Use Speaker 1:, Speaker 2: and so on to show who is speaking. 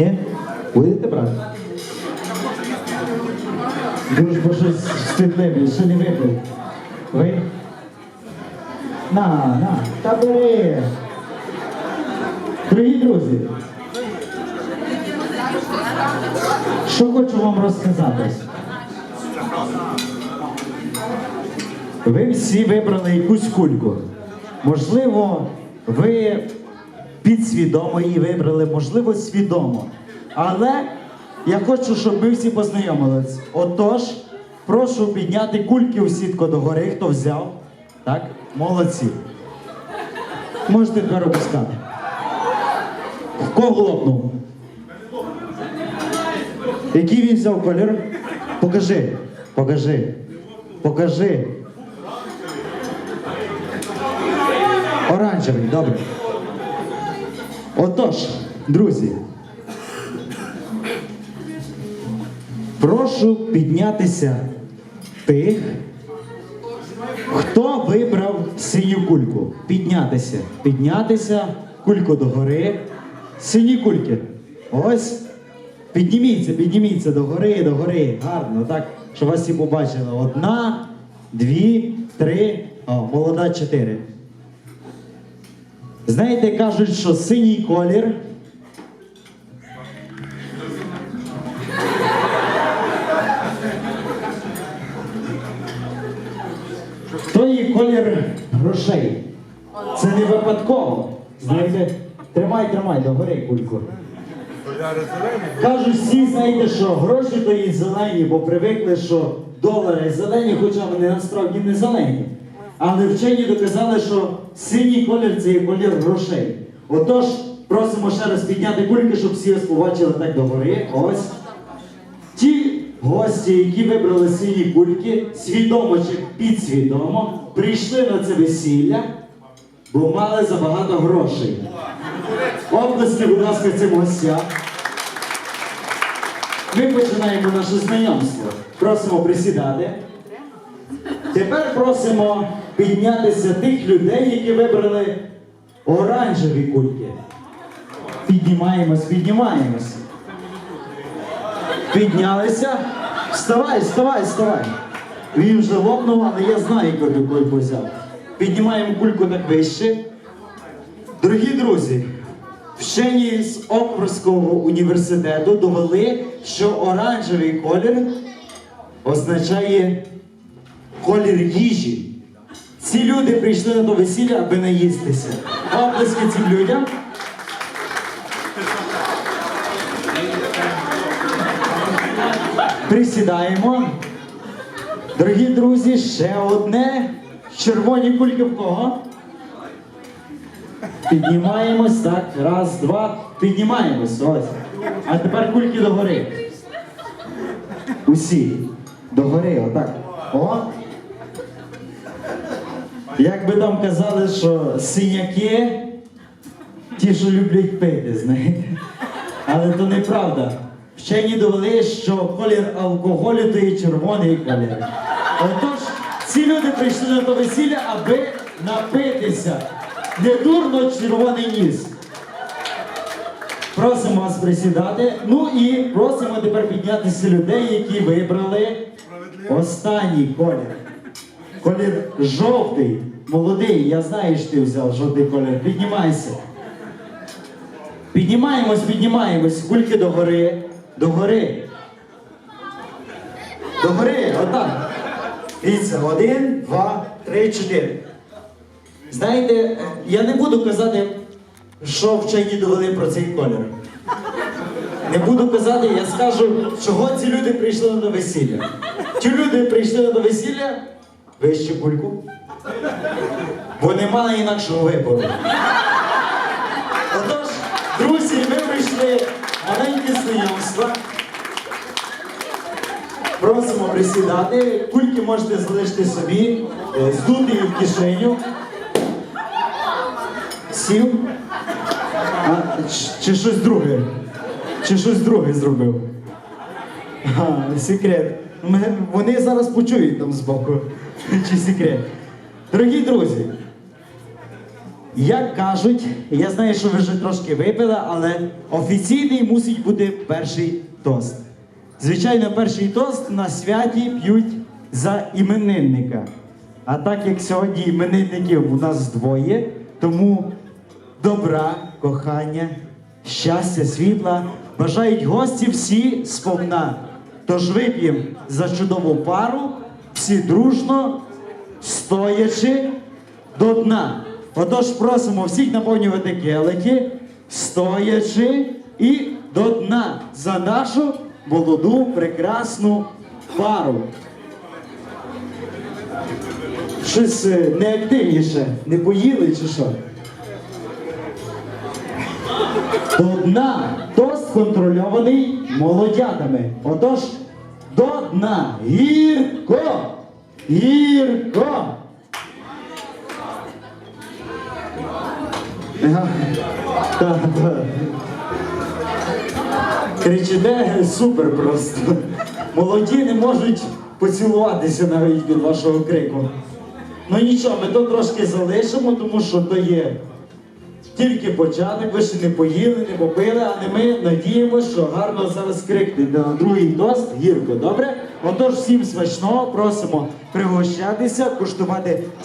Speaker 1: Ні? Будете брати? Дуже бо щось світливе, ще не випив. Ви? На, на, та бери. Дорогі друзі. Що хочу вам розказати? Ви всі вибрали якусь кульку. Можливо, ви підсвідомо її вибрали, можливо, свідомо. Але я хочу, щоб ми всі познайомились. Отож, прошу підняти кульки у сітку догори, хто взяв. Так, молодці. Можете тепер опускати. В кого лопнув? Який він взяв колір? Покажи. Покажи. Покажи. Оранжевий, добре. Отож, друзі. Прошу піднятися тих, хто вибрав синю кульку. Піднятися. Піднятися, кульку догори. Сині кульки. Ось. Підніміться, підніміться догори, догори. Гарно, так, щоб вас всі побачили. Одна, дві, три, о, молода чотири. Знаєте, кажуть, що синій колір. То є колір грошей. Це не випадково. Знаєте, тримай, тримай, догори кульку. Кажуть всі, знаєте, що гроші то є зелені, бо привикли, що долари зелені, хоча вони насправді не зелені. Але вчені доказали, що синій колір це є колір грошей. Отож, просимо ще раз підняти кульки, щоб всі побачили так догори. Ось. Ті гості, які вибрали сині кульки, свідомо чи підсвідомо, прийшли на це весілля, бо мали забагато грошей. Оплески, будь ласка, цим гостям. Ми починаємо наше знайомство. Просимо присідати. Тепер просимо піднятися тих людей, які вибрали оранжеві кульки. Піднімаємось, піднімаємось. Піднялися. Вставай, вставай, вставай. Він вже лопнув, але я знаю, яку кульку взяв. Піднімаємо кульку так вище. Дорогі друзі, вчені з Окфордського університету довели, що оранжевий колір означає колір їжі. Ці люди прийшли на то весілля, аби наїстися. Оплески цим людям. Присідаємо. Дорогі друзі, ще одне. Червоні кульки в кого? Піднімаємось, так, раз, два, піднімаємось. Ось. А тепер кульки догори. Усі. Догори, отак. О. Як би там казали, що синяки, ті, що люблять пити, знаєте. Але то неправда. Вчені довели, що колір алкоголю то є червоний колір. Отож, ці люди прийшли на то весілля, аби напитися. Не дурно червоний ніс. Просимо вас присідати. Ну і просимо тепер піднятися людей, які вибрали останній колір. Колір жовтий, молодий. Я знаю, що ти взяв жовтий колір. Піднімайся. Піднімаємось, піднімаємось. Кульки догори. Догори. Догори, отак. Дивіться, один, два, три, чотири. Знаєте, я не буду казати, що вчені довели про цей колір. Не буду казати, я скажу, чого ці люди прийшли на весілля. Ті люди прийшли на весілля, вище кульку, бо не мали інакшого вибору. Отож, друзі, ми прийшли маленьке знайомство. Просимо присідати. Кульки можете залишити собі, е, здути їх в кишеню. Сів. А, чи щось друге? Чи щось друге зробив? А, секрет. Ми, вони зараз почують там збоку. Чи секрет. Дорогі друзі, Як кажуть, я знаю, що ви вже трошки випили, але офіційний мусить бути перший тост. Звичайно, перший тост на святі п'ють за іменинника. А так як сьогодні іменинників у нас двоє, тому добра, кохання, щастя, світла бажають гості всі сповна. Тож вип'ємо за чудову пару, всі дружно, стоячи до дна. Отож просимо всіх наповнювати келихи, стоячи і до дна за нашу молоду, прекрасну пару. Щось е, неактивніше, не поїли чи що? До дна тост контрольований молодятами. Отож, до дна. Гірко! Гірко! Кричите супер просто. Молоді не можуть поцілуватися навіть від вашого крику. Ну нічого, ми то трошки залишимо, тому що то є тільки початок, ви ще не поїли, не попили, але ми надіємося, що гарно зараз крикне на другий тост гірко, добре? Отож, всім смачного, просимо пригощатися, куштувати